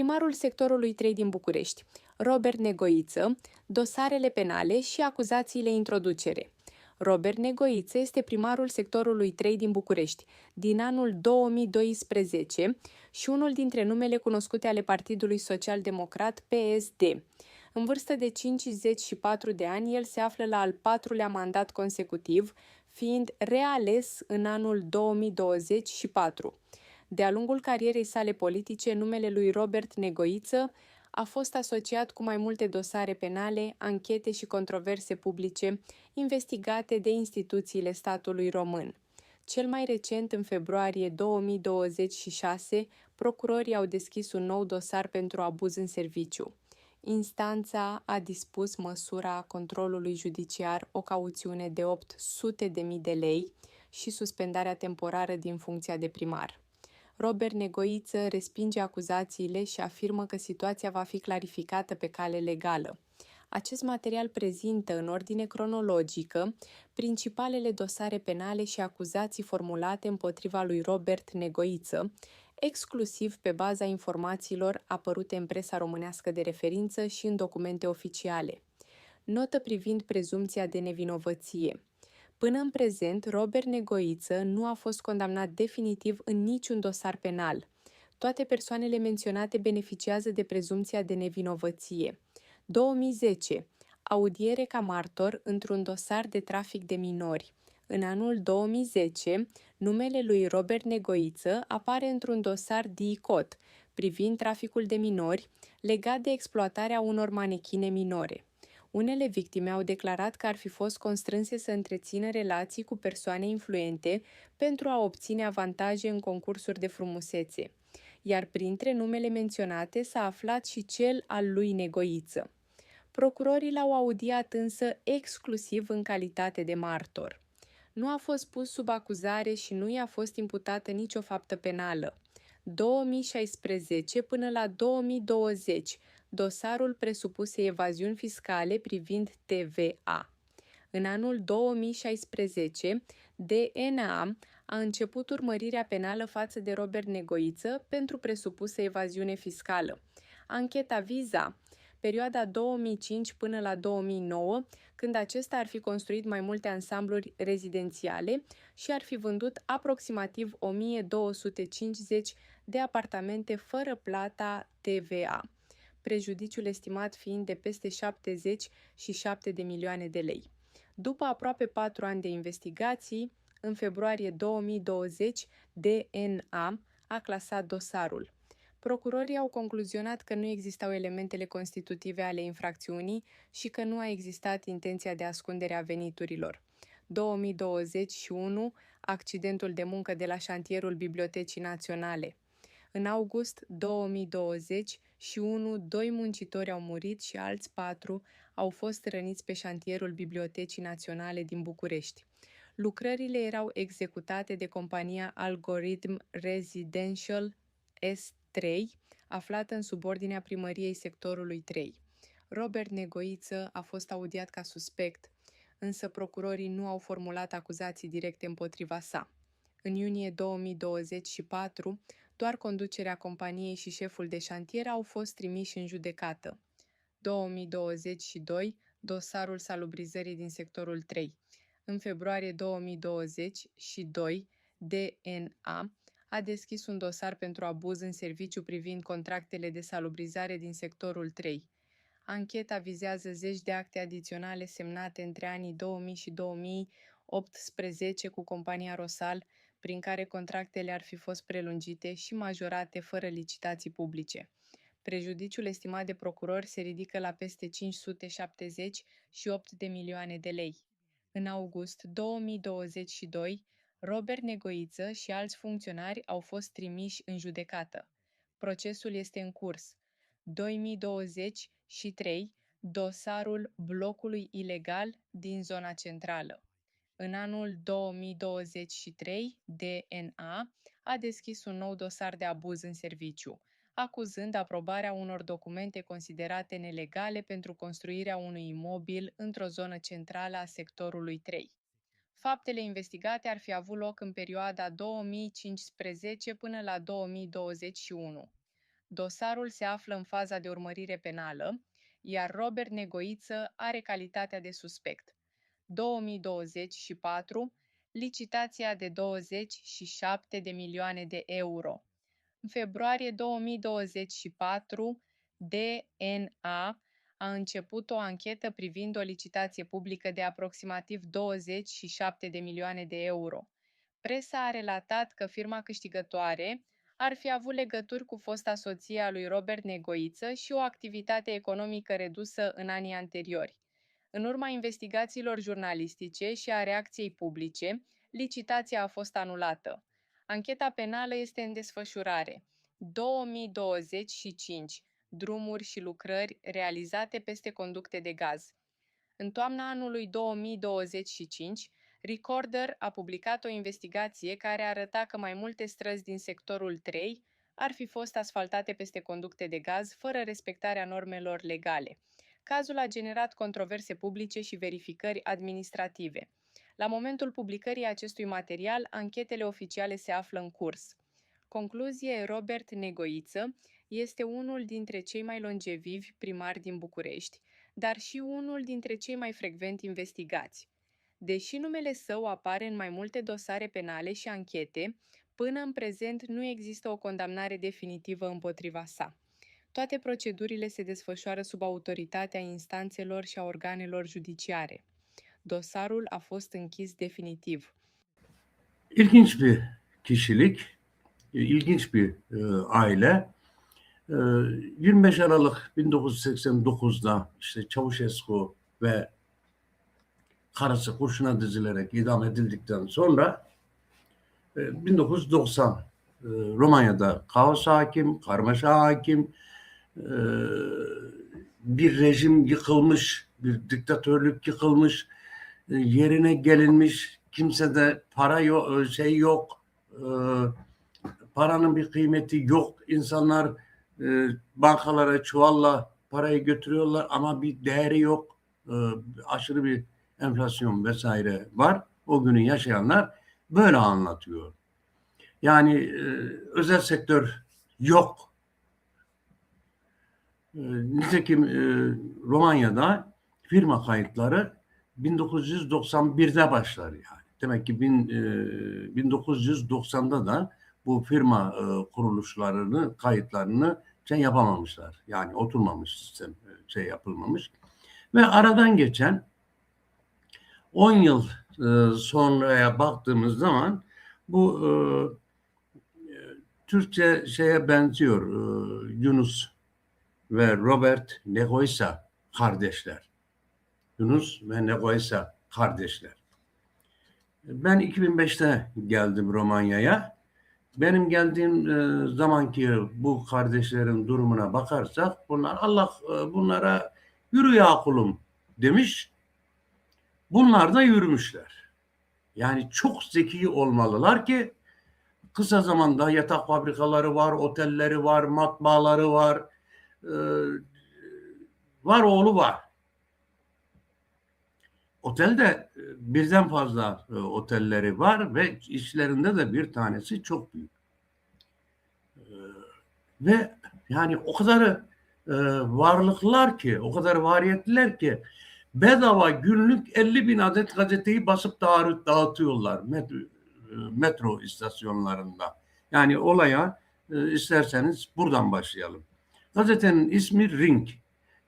Primarul sectorului 3 din București, Robert Negoiță, dosarele penale și acuzațiile introducere. Robert Negoiță este primarul sectorului 3 din București din anul 2012 și unul dintre numele cunoscute ale Partidului Social Democrat PSD. În vârstă de 54 de ani, el se află la al patrulea mandat consecutiv, fiind reales în anul 2024. De-a lungul carierei sale politice, numele lui Robert Negoiță a fost asociat cu mai multe dosare penale, anchete și controverse publice investigate de instituțiile statului român. Cel mai recent, în februarie 2026, procurorii au deschis un nou dosar pentru abuz în serviciu. Instanța a dispus măsura controlului judiciar o cauțiune de 800.000 de lei și suspendarea temporară din funcția de primar. Robert Negoiță respinge acuzațiile și afirmă că situația va fi clarificată pe cale legală. Acest material prezintă în ordine cronologică principalele dosare penale și acuzații formulate împotriva lui Robert Negoiță, exclusiv pe baza informațiilor apărute în presa românească de referință și în documente oficiale. Notă privind prezumția de nevinovăție. Până în prezent, Robert Negoiță nu a fost condamnat definitiv în niciun dosar penal. Toate persoanele menționate beneficiază de prezumția de nevinovăție. 2010. Audiere ca martor într-un dosar de trafic de minori. În anul 2010, numele lui Robert Negoiță apare într-un dosar DICOT privind traficul de minori legat de exploatarea unor manechine minore. Unele victime au declarat că ar fi fost constrânse să întrețină relații cu persoane influente pentru a obține avantaje în concursuri de frumusețe, iar printre numele menționate s-a aflat și cel al lui Negoiță. Procurorii l-au audiat însă exclusiv în calitate de martor. Nu a fost pus sub acuzare și nu i-a fost imputată nicio faptă penală. 2016 până la 2020 dosarul presupuse evaziuni fiscale privind TVA. În anul 2016, DNA a început urmărirea penală față de Robert Negoiță pentru presupusă evaziune fiscală. Ancheta Visa, perioada 2005 până la 2009, când acesta ar fi construit mai multe ansambluri rezidențiale și ar fi vândut aproximativ 1250 de apartamente fără plata TVA prejudiciul estimat fiind de peste 77 de milioane de lei. După aproape patru ani de investigații, în februarie 2020, DNA a clasat dosarul. Procurorii au concluzionat că nu existau elementele constitutive ale infracțiunii și că nu a existat intenția de ascundere a veniturilor. 2021, accidentul de muncă de la șantierul Bibliotecii Naționale. În august 2020 și unu, doi muncitori au murit și alți patru au fost răniți pe șantierul Bibliotecii Naționale din București. Lucrările erau executate de compania Algorithm Residential S3, aflată în subordinea primăriei sectorului 3. Robert Negoiță a fost audiat ca suspect, însă procurorii nu au formulat acuzații directe împotriva sa. În iunie 2024, doar conducerea companiei și șeful de șantier au fost trimiși în judecată. 2022, dosarul salubrizării din sectorul 3. În februarie 2022, DNA a deschis un dosar pentru abuz în serviciu privind contractele de salubrizare din sectorul 3. Ancheta vizează zeci de acte adiționale semnate între anii 2000 și 2018 cu compania Rosal prin care contractele ar fi fost prelungite și majorate fără licitații publice. Prejudiciul estimat de procurori se ridică la peste 570 și 8 de milioane de lei. În august 2022, Robert Negoiță și alți funcționari au fost trimiși în judecată. Procesul este în curs. 2023, dosarul blocului ilegal din zona centrală. În anul 2023, DNA a deschis un nou dosar de abuz în serviciu, acuzând aprobarea unor documente considerate nelegale pentru construirea unui imobil într-o zonă centrală a sectorului 3. Faptele investigate ar fi avut loc în perioada 2015 până la 2021. Dosarul se află în faza de urmărire penală, iar Robert Negoiță are calitatea de suspect. 2024, licitația de 27 de milioane de euro. În februarie 2024, DNA a început o anchetă privind o licitație publică de aproximativ 27 de milioane de euro. Presa a relatat că firma câștigătoare ar fi avut legături cu fosta soție a lui Robert Negoiță și o activitate economică redusă în anii anteriori. În urma investigațiilor jurnalistice și a reacției publice, licitația a fost anulată. Ancheta penală este în desfășurare. 2025 drumuri și lucrări realizate peste conducte de gaz. În toamna anului 2025, Recorder a publicat o investigație care arăta că mai multe străzi din sectorul 3 ar fi fost asfaltate peste conducte de gaz fără respectarea normelor legale. Cazul a generat controverse publice și verificări administrative. La momentul publicării acestui material, anchetele oficiale se află în curs. Concluzie Robert Negoiță este unul dintre cei mai longevivi primari din București, dar și unul dintre cei mai frecvent investigați. Deși numele său apare în mai multe dosare penale și anchete, până în prezent nu există o condamnare definitivă împotriva sa. Toate procedurile se desfășoară sub autoritatea instanțelor și a organelor judiciare. Dosarul a fost închis definitiv. İlginç bir kişilik, ilginç bir e, aile. E, 25 Aralık 1989'da işte Çavuşescu ve karısı kurşuna dizilerek idam edildikten sonra e, 1990 e, Romanya'da kaos hakim, karmaşa hakim, e, bir rejim yıkılmış, bir diktatörlük yıkılmış, e, yerine gelinmiş, kimsede para yok, şey yok, e, paranın bir kıymeti yok. İnsanlar e, bankalara çuvalla parayı götürüyorlar ama bir değeri yok. E, aşırı bir enflasyon vesaire var. O günü yaşayanlar böyle anlatıyor. Yani e, özel sektör yok. E, nitekim e, Romanya'da firma kayıtları 1991'de başlar yani. Demek ki bin, e, 1990'da da bu firma e, kuruluşlarını, kayıtlarını şey yapamamışlar. Yani oturmamış sistem, e, şey yapılmamış. Ve aradan geçen 10 yıl e, sonraya baktığımız zaman bu e, e, Türkçe şeye benziyor. E, Yunus ve Robert Negoysa kardeşler. Yunus ve Negoysa kardeşler. Ben 2005'te geldim Romanya'ya. Benim geldiğim e, zamanki bu kardeşlerin durumuna bakarsak bunlar Allah e, bunlara yürü ya kulum demiş. Bunlar da yürümüşler. Yani çok zeki olmalılar ki kısa zamanda yatak fabrikaları var, otelleri var, matbaaları var, var oğlu var. Otelde e, birden fazla e, otelleri var ve içlerinde de bir tanesi çok büyük. E, ve yani o kadar e, varlıklılar ki, o kadar variyetliler ki bedava günlük 50 bin adet gazeteyi basıp dağıt, dağıtıyorlar metro, e, istasyonlarında. Yani olaya e, isterseniz buradan başlayalım. Gazetenin ismi Ring.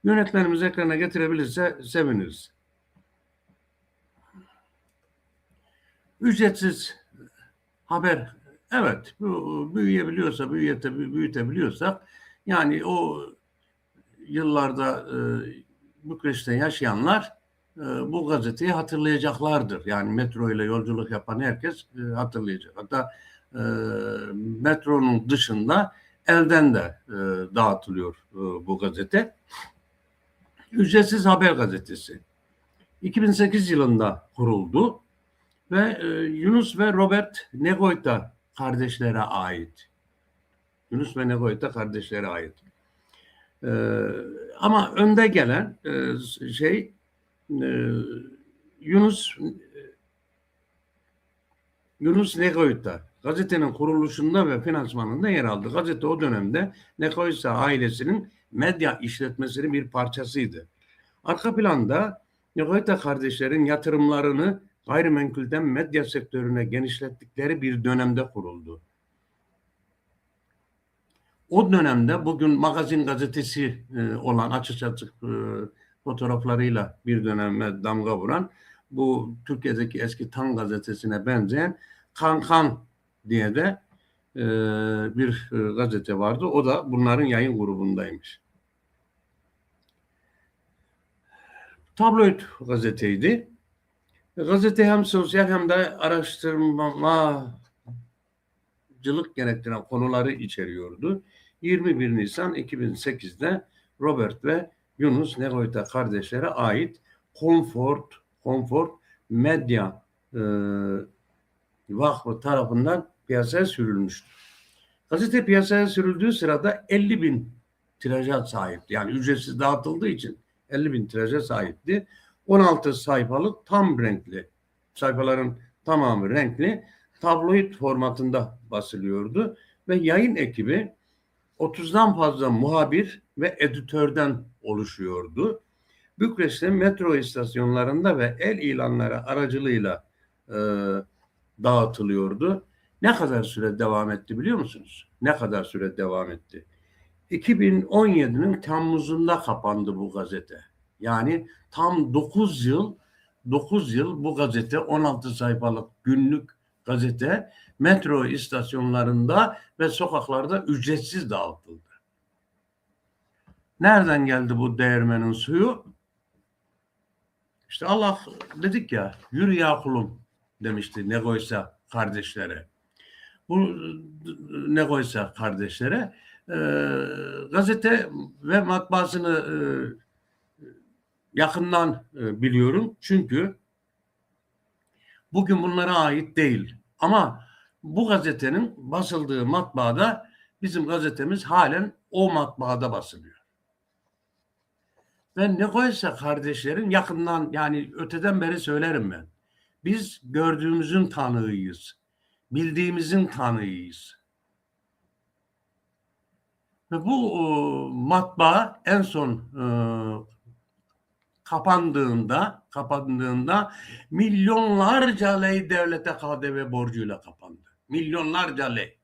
Yönetmenimiz ekrana getirebilirse seviniriz. Ücretsiz haber evet bu büyüyebiliyorsa büyüte, büyütebiliyorsak yani o yıllarda e, Bükreş'te yaşayanlar e, bu gazeteyi hatırlayacaklardır. Yani metro ile yolculuk yapan herkes e, hatırlayacak. Hatta e, metronun dışında elden de e, dağıtılıyor e, bu gazete. Ücretsiz Haber Gazetesi. 2008 yılında kuruldu ve e, Yunus ve Robert Negoyta kardeşlere ait. Yunus ve Negoyta kardeşlere ait. Ee, ama önde gelen e, şey e, Yunus Yunus Negoyta gazetenin kuruluşunda ve finansmanında yer aldı. Gazete o dönemde Nekoysa ailesinin medya işletmesinin bir parçasıydı. Arka planda Nekoyta kardeşlerin yatırımlarını gayrimenkulden medya sektörüne genişlettikleri bir dönemde kuruldu. O dönemde bugün magazin gazetesi e, olan açık açık e, fotoğraflarıyla bir döneme damga vuran bu Türkiye'deki eski Tan gazetesine benzeyen Kan Kan diye de e, bir e, gazete vardı. O da bunların yayın grubundaymış. Tabloid gazeteydi. Gazete hem sosyal hem de araştırmacılık gerektiren konuları içeriyordu. 21 Nisan 2008'de Robert ve Yunus Negoyta kardeşlere ait Comfort, Comfort Medya e, Vakfı tarafından piyasaya sürülmüştür. Gazete piyasaya sürüldüğü sırada 50 bin tiraja sahipti. Yani ücretsiz dağıtıldığı için 50 bin tiraja sahipti. 16 sayfalık tam renkli, sayfaların tamamı renkli tabloid formatında basılıyordu ve yayın ekibi 30'dan fazla muhabir ve editörden oluşuyordu. Bükreş'te metro istasyonlarında ve el ilanları aracılığıyla e, dağıtılıyordu. Ne kadar süre devam etti biliyor musunuz? Ne kadar süre devam etti? 2017'nin Temmuz'unda kapandı bu gazete. Yani tam 9 yıl 9 yıl bu gazete 16 sayfalık günlük gazete metro istasyonlarında ve sokaklarda ücretsiz dağıtıldı. Nereden geldi bu değirmenin suyu? İşte Allah dedik ya yürü ya kulum demişti ne koysa kardeşlere. Bu ne koysa kardeşlere e, gazete ve matbaasını e, yakından e, biliyorum. Çünkü bugün bunlara ait değil. Ama bu gazetenin basıldığı matbaada bizim gazetemiz halen o matbaada basılıyor. Ve ne koysa kardeşlerin yakından yani öteden beri söylerim ben. Biz gördüğümüzün tanığıyız. Bildiğimizin tanığıyız. Ve bu e, matbaa en son e, kapandığında kapandığında milyonlarca lei devlete KDV borcuyla kapandı. Milyonlarca lei.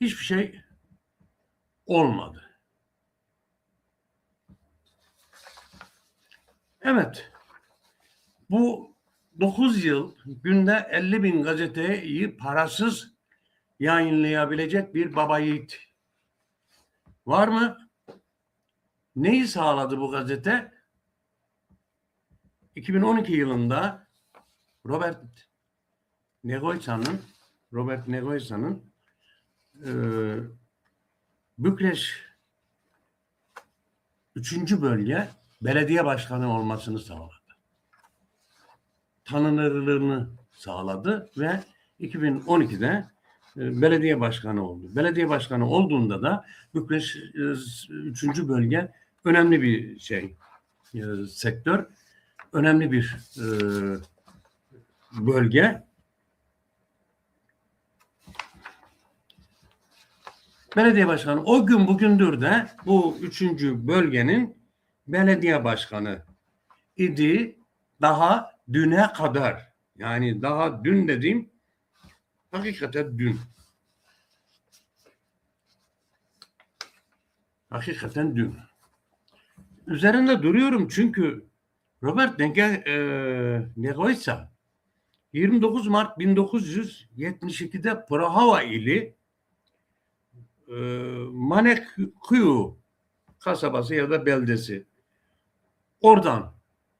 Hiçbir şey olmadı. Evet. Bu 9 yıl günde 50 bin gazeteyi parasız yayınlayabilecek bir baba yiğit var mı? Neyi sağladı bu gazete? 2012 yılında Robert Negoysa'nın Robert Negoysa'nın e, Bükreş 3. bölge belediye başkanı olmasını sağladı. Tanınırlığını sağladı ve 2012'de e, belediye başkanı oldu. Belediye başkanı olduğunda da Bükreş 3. bölge önemli bir şey e, sektör önemli bir e, bölge. Belediye başkanı o gün bugündür de bu üçüncü bölgenin belediye başkanı idi daha düne kadar. Yani daha dün dediğim Hakikaten dün. Hakikaten dün. Üzerinde duruyorum çünkü Robert Nege, Negoysa 29 Mart 1972'de Prahova ili e, Manekyu kasabası ya da beldesi oradan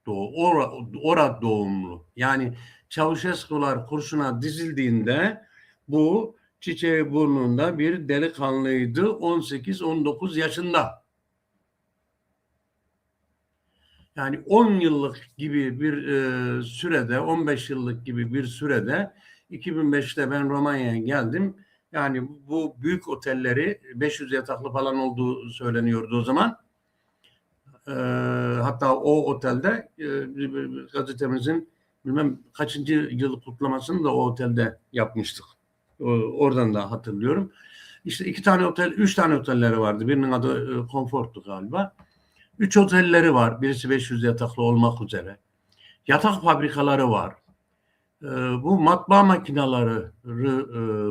doğu, ora, ora doğumlu. Yani Çavuşeskular kurşuna dizildiğinde bu çiçeği burnunda bir delikanlıydı 18-19 yaşında. Yani 10 yıllık gibi bir e, sürede, 15 yıllık gibi bir sürede 2005'te ben Romanya'ya geldim. Yani bu büyük otelleri 500 yataklı falan olduğu söyleniyordu o zaman. E, hatta o otelde e, gazetemizin bilmem kaçıncı yıl kutlamasını da o otelde yapmıştık. Oradan da hatırlıyorum. İşte iki tane otel, üç tane otelleri vardı. Birinin adı e, galiba. Üç otelleri var. Birisi 500 yataklı olmak üzere. Yatak fabrikaları var. E, bu matbaa makineleri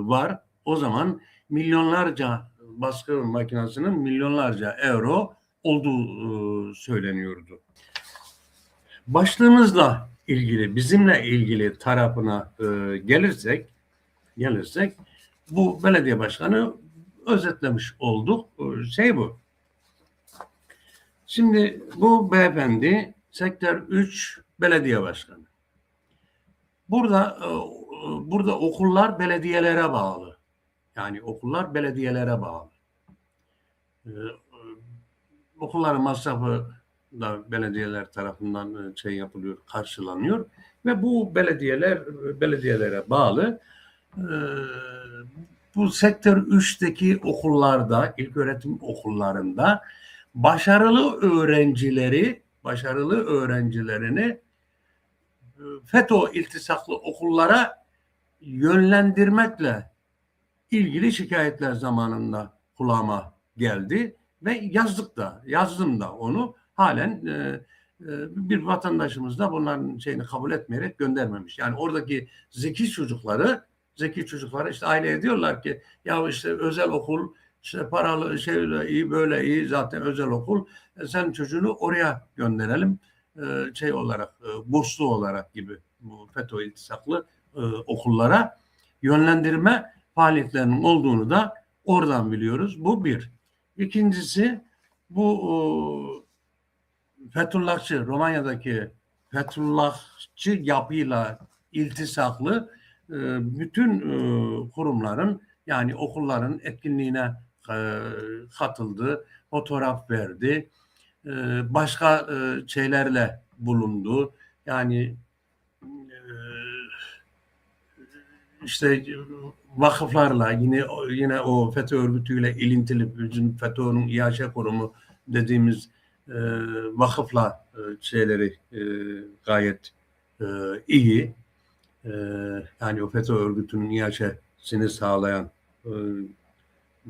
var. O zaman milyonlarca baskı makinesinin milyonlarca euro olduğu e, söyleniyordu. Başlığımızla ilgili, bizimle ilgili tarafına e, gelirsek, gelirsek bu belediye başkanı özetlemiş olduk. E, Şey bu. Şimdi bu beyefendi sektör 3 belediye başkanı. Burada burada okullar belediyelere bağlı. Yani okullar belediyelere bağlı. E, okulların masrafı da belediyeler tarafından e, şey yapılıyor, karşılanıyor ve bu belediyeler belediyelere bağlı. E, bu sektör 3'teki okullarda, ilköğretim okullarında başarılı öğrencileri, başarılı öğrencilerini e, FETÖ iltisaklı okullara yönlendirmekle ilgili şikayetler zamanında kulağıma geldi ve yazdık da yazdım da onu halen e, e, bir vatandaşımız da bunların şeyini kabul etmeyerek göndermemiş. Yani oradaki zeki çocukları zeki çocuklara işte aileye diyorlar ki ya işte özel okul işte paralı şeyle iyi böyle iyi zaten özel okul e, sen çocuğunu oraya gönderelim e, şey olarak burslu olarak gibi bu FETÖ iltisaklı okullara yönlendirme faaliyetlerinin olduğunu da oradan biliyoruz. Bu bir. İkincisi bu e, Fethullahçı, Romanya'daki Fethullahçı yapıyla iltisaklı e, bütün e, kurumların yani okulların etkinliğine katıldı, fotoğraf verdi, başka şeylerle bulundu. Yani e, işte vakıflarla yine yine o FETÖ örgütüyle ilintili bizim FETÖ'nün İHŞ kurumu dediğimiz e, vakıfla e, şeyleri e, gayet e, iyi. E, yani o FETÖ örgütünün İHŞ'sini sağlayan e,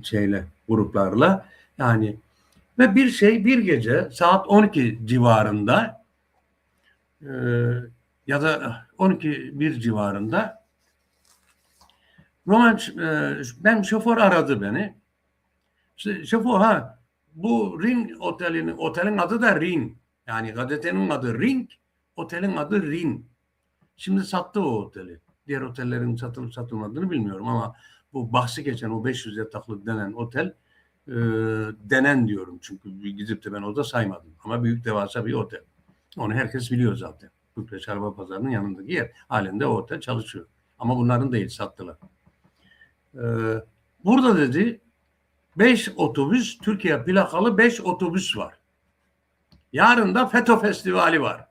şeyle gruplarla yani ve bir şey bir gece saat 12 civarında e, ya da 12 bir civarında Roman e, ben şoför aradı beni. İşte şoför ha bu Ring otelinin otelin adı da Ring. Yani gazetenin adı Ring, otelin adı Ring. Şimdi sattı o oteli. Diğer otellerin satılıp satılmadığını bilmiyorum ama bu bahsi geçen o 500 yataklı denen otel e, denen diyorum çünkü gidip de ben orada saymadım. Ama büyük devasa bir otel. Onu herkes biliyor zaten. Bükreş Araba Pazarı'nın yanındaki yer. Halen de o otel çalışıyor. Ama bunların değil sattılar. Ee, burada dedi 5 otobüs Türkiye plakalı 5 otobüs var. Yarın da FETÖ Festivali var.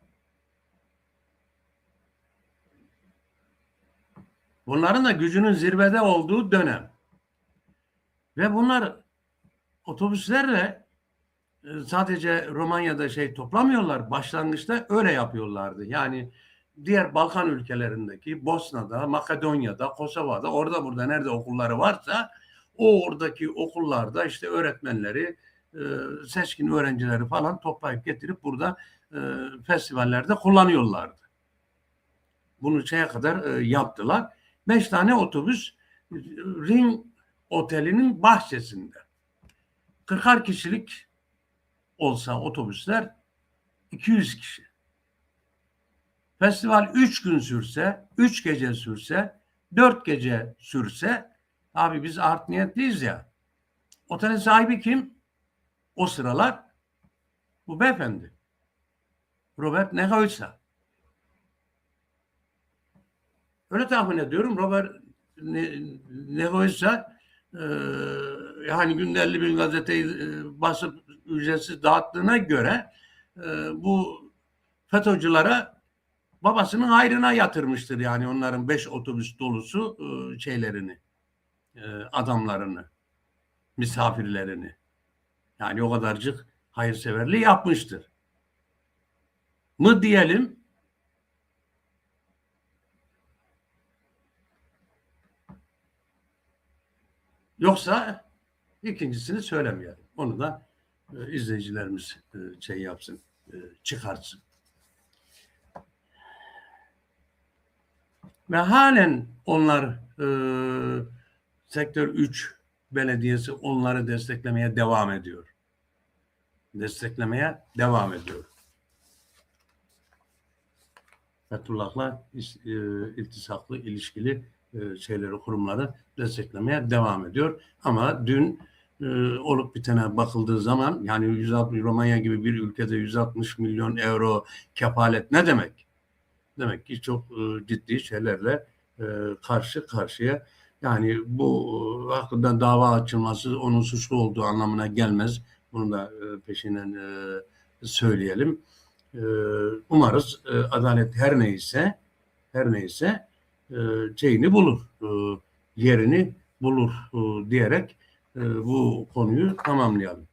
Bunların da gücünün zirvede olduğu dönem. Ve bunlar otobüslerle e, sadece Romanya'da şey toplamıyorlar. Başlangıçta öyle yapıyorlardı. Yani diğer Balkan ülkelerindeki Bosna'da, Makedonya'da, Kosova'da orada burada nerede okulları varsa o oradaki okullarda işte öğretmenleri, e, seçkin öğrencileri falan toplayıp getirip burada e, festivallerde kullanıyorlardı. Bunu şeye kadar e, yaptılar. Beş tane otobüs Ring Oteli'nin bahçesinde. 40'ar kişilik olsa otobüsler 200 kişi. Festival 3 gün sürse, 3 gece sürse, 4 gece sürse abi biz art niyetliyiz ya. Otelin sahibi kim? O sıralar bu beyefendi. Robert Negoysa. Öyle tahmin ediyorum. Robert Negoysa e, yani günde 50 bin gazeteyi e, basıp ücretsiz dağıttığına göre e, bu FETÖ'cülere babasının hayrına yatırmıştır yani onların beş otobüs dolusu e, şeylerini, e, adamlarını, misafirlerini. Yani o kadarcık hayırseverliği yapmıştır. Mı diyelim? Yoksa ikincisini söylemeyelim. Onu da e, izleyicilerimiz e, şey yapsın, e, çıkartsın. Ve halen onlar e, sektör 3 belediyesi onları desteklemeye devam ediyor. Desteklemeye devam ediyor. Fethullah'la e, iltisaklı ilişkili e, şeyleri kurumları desteklemeye devam ediyor. Ama dün e, olup bitene bakıldığı zaman yani 160 Romanya gibi bir ülkede 160 milyon euro kefalet ne demek? Demek ki çok e, ciddi şeylerle e, karşı karşıya. Yani bu e, hakkında dava açılması onun suçlu olduğu anlamına gelmez. Bunu da e, peşinden e, söyleyelim. E, umarız e, adalet her neyse her neyse e, şeyini bulur, e, yerini bulur e, diyerek e, bu konuyu tamamlayalım.